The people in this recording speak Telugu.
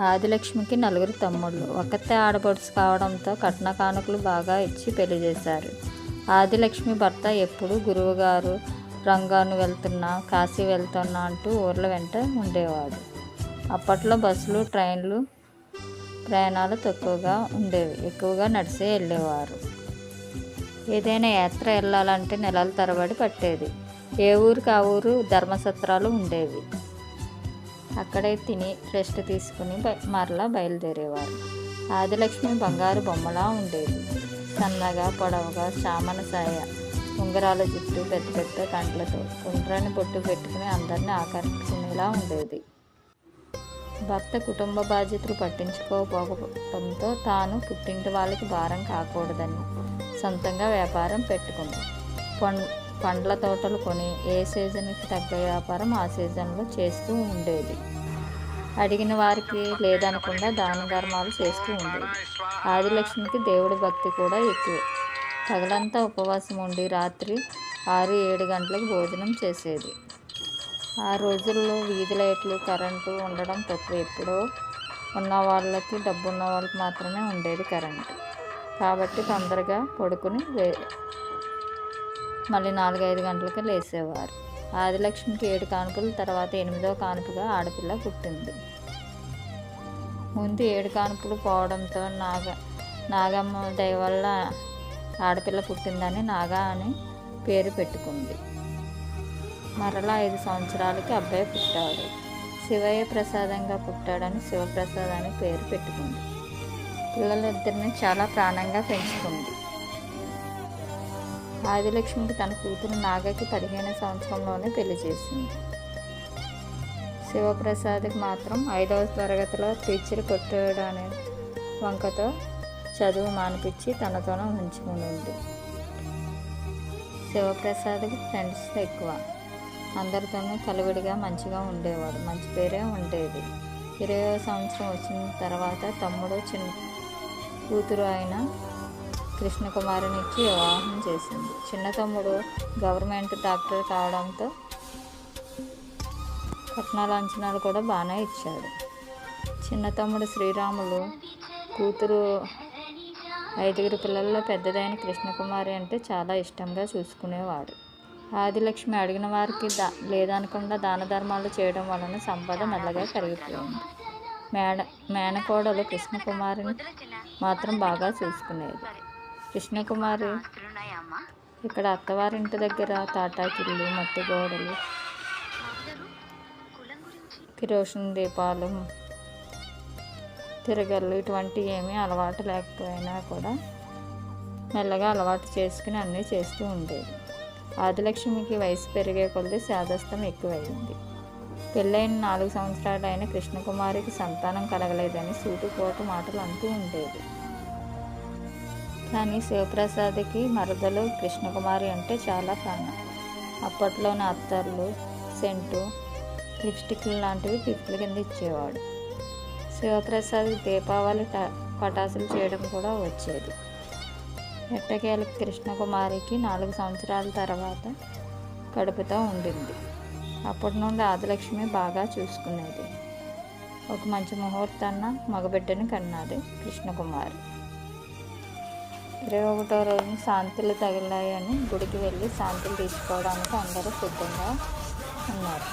ఆదిలక్ష్మికి నలుగురు తమ్ముళ్ళు. ఒకతే ఆడపడుచు కావడంతో కట్న కానుకలు బాగా ఇచ్చి పెళ్ళి చేశారు. ఆదిలక్ష్మి భర్త ఎప్పుడు గురువుగారు రంగాను వెళ్తున్నా కాశీ వెళ్తున్నా అంటూ ఊర్ల వెంట ఉండేవాడు. అప్పట్లో బస్సులు ట్రైన్లు ప్రయాణాలు తక్కువగా ఉండేవి. ఎక్కువగా నడిచే వెళ్ళేవారు. ఏదైనా యాత్ర వెళ్ళాలంటే నెలల తరబడి పట్టేది. ఏ ఊరికి ఆ ఊరు ధర్మసత్రాలు ఉండేవి. అక్కడే తిని రెస్ట్ తీసుకుని మరలా బయలుదేరేవారు. ఆదిలక్ష్మి బంగారు బొమ్మలా ఉండేది. సన్నగా పొడవుగా చామన సాయ ఉంగరాల జుట్టు పెద్ద పెద్ద కండ్లతో కుండ్రాన్ని బొట్టు పెట్టుకుని అందరినీ ఆకర్షించుకునేలా ఉండేది. భర్త కుటుంబ బాధ్యతలు పట్టించుకోకపోవడంతో తాను పుట్టింటి వాళ్ళకి భారం కాకూడదని సొంతంగా వ్యాపారం పెట్టుకుంది. పండ్ల తోటలు కొని ఏ సీజన్కి తగ్గ వ్యాపారం ఆ సీజన్లో చేస్తూ ఉండేది. అడిగిన వారికి లేదనకుండా దాన ధర్మాలు చేస్తూ ఉండేది. ఆదిలక్ష్మికి దేవుడి భక్తి కూడా ఎక్కువే. పగలంతా ఉపవాసం ఉండి రాత్రి ఆరు ఏడు గంటలకు భోజనం చేసేది. ఆ రోజుల్లో వీధి లైట్లు కరెంటు ఉండడం తక్కువ. ఎప్పుడో ఉన్న వాళ్ళకి డబ్బు ఉన్న వాళ్ళకి మాత్రమే ఉండేది కరెంటు. కాబట్టి తొందరగా పడుకుని వే మళ్ళీ నాలుగైదు గంటలకి లేసేవారు. ఆదిలక్ష్మికి ఏడు కానుకల తర్వాత ఎనిమిదో కానుకగా ఆడపిల్ల పుట్టింది. ముందు ఏడు కానుపులు పోవడంతో నాగ నాగమ్మ దయ వల్ల ఆడపిల్ల పుట్టిందని నాగా అని పేరు పెట్టుకుంది. మరలా ఐదు సంవత్సరాలకి అబ్బాయి పుట్టాడు. శివయ్య ప్రసాదంగా పుట్టాడని శివప్రసాద్ అని పేరు పెట్టుకుంది. పిల్లలిద్దరిని చాలా ప్రాణంగా పెంచుకుంది. ఆదిలక్ష్మికి తన కూతురు నాగకి పదిహేను సంవత్సరంలోనే పెళ్ళి చేసింది. శివప్రసాద్కి మాత్రం ఐదవ తరగతిలో టీచర్ కొట్టడానే వంకతో చదువు మానిపించి తనతోనే ఉంచుకునింది శివప్రసాద్కి ఫ్రెండ్స్ ఎక్కువ. అందరితోనూ కలివిడిగా మంచిగా ఉండేవాడు. మంచి పేరే ఉండేది. ఇరవై సంవత్సరం వచ్చిన తర్వాత తమ్ముడు చిన్న కూతురు అయిన కృష్ణకుమారినిచ్చి వివాహం చేసింది. చిన్న తమ్ముడు గవర్నమెంట్ డాక్టర్ కావడంతో కట్నాల అంచనాలు కూడా బాగానే ఇచ్చాడు. చిన్న తమ్ముడు శ్రీరాములు కూతురు ఐదుగురు పిల్లల్లో పెద్దదైన కృష్ణకుమారి అంటే చాలా ఇష్టంగా చూసుకునేవాడు. ఆదిలక్ష్మి అడిగిన వారికి దా లేదనకుండా దాన ధర్మాలు చేయడం వలన సంపద మెల్లగా కరిగిపోయింది మేడ మేనకోడలు కృష్ణకుమారిని మాత్రం బాగా చూసుకునేది. కృష్ణకుమారి. ఇక్కడ అత్తవారింటి దగ్గర తాటాకిళ్ళు మట్టి గోడలు కిరోషన్ దీపాలు తిరగళ్ళు ఇటువంటి ఏమీ అలవాటు లేకపోయినా కూడా మెల్లగా అలవాటు చేసుకుని అన్నీ చేస్తూ ఉండేది. ఆదిలక్ష్మికి వయసు పెరిగే కొద్దీ శాదస్తం ఎక్కువైంది. పెళ్ళైన నాలుగు సంవత్సరాలైన కృష్ణకుమారికి సంతానం కలగలేదని సూటిపోటు మాటలు అంటూ ఉండేది. కానీ శివప్రసాద్కి మరదలు కృష్ణకుమారి అంటే చాలా ప్రాణం. అప్పట్లోని అత్తర్లు సెంటు లిప్స్టిక్లు లాంటివి గిఫ్ట్ల కింద ఇచ్చేవాడు. శివప్రసాద్ దీపావళి పటాసులు చేయడం కూడా వచ్చేది. ఎట్టకేలకు కృష్ణకుమారికి నాలుగు సంవత్సరాల తర్వాత కడుపుతో ఉండింది. అప్పటి నుండి ఆదిలక్ష్మి బాగా చూసుకునేది. ఒక మంచి ముహూర్తాన్న మగబిడ్డని కన్నది కృష్ణకుమారి. ఇరవై ఒకటో రోజున శాంతులు తగిలాయని గుడికి వెళ్ళి శాంతులు తీసుకోవడానికి అందరూ సిద్ధంగా ఉన్నారు.